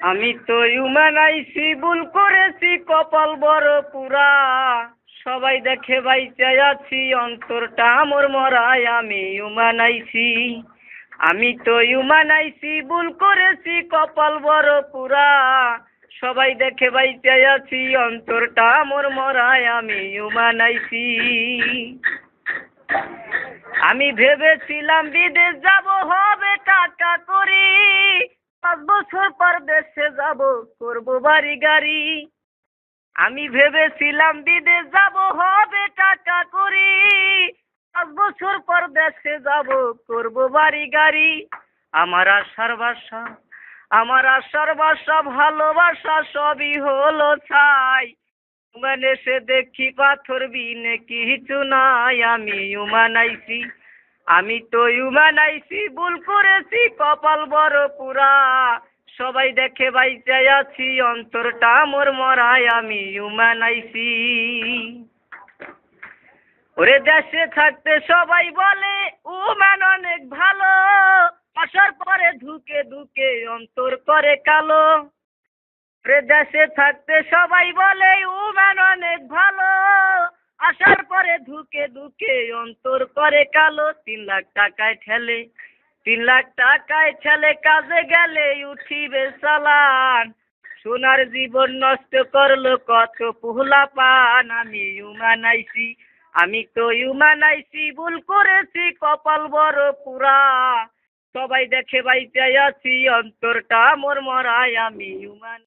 আমি তো ইউম্যান আইসি ভুল করেছি, কপাল বড় পুরা। সবাই দেখে বাইচে আছি, অন্তরটা মোর মরায়, আমি ইউম্যান আইসি আমি তো ইউম্যান আইসি ভুল করেছি, কপাল বড় পুরা। সবাই দেখে বাইচে আছি, অন্তরটা মোর মরায়, আমি ইউম্যান আইসি আমি ভেবেছিলাম বিদেশ যাব, হবে টাকা করি। বছর পর দেশে যাব, করব বাড়ি গাড়ি। আমি ভেবেছিলাম বিদেশ যাব, হবে টাকা করি। পাঁচ বছর পর দেশে যাব, করব বাড়ি গাড়ি। আমার আশার বাসা, আমার আশার বাসা, ভালোবাসা সবই হলো ছাই। উমান এসে দেখি পাথর বিনে কিছু নাই, আমি উমান আইছি আমি তো ইউমান আইছি ভুল করেছি, কপাল বড় পুরা। সবাই দেখে বাইচে আছি, অন্তরটা মোর মরায়, আমি ইউমান আইছি ওরে দেশে থাকতে সবাই বলে, উমান অনেক ভালো। আসার পরে ধুকে ধুকে অন্তর করে কালো। ওরে দেশে থাকতে সবাই বলে, উমান অনেক ধুকে ধুকে অন্তর করে কালো, তিন লাখ টাকায় ঠেলে, তিন লাখ টাকায় ঠেলে কাজে গেলে উঠিবে চালান। সোনার জীবন নষ্ট করল কত পুহলা পান আমি ইউমান আইসি আমি তো ইউমান আইসি ভুল করেছি, কপাল বড় পুরা। সবাই দেখে বাইতে আছি, অন্তরটা মোর মরায় আমি ইউমান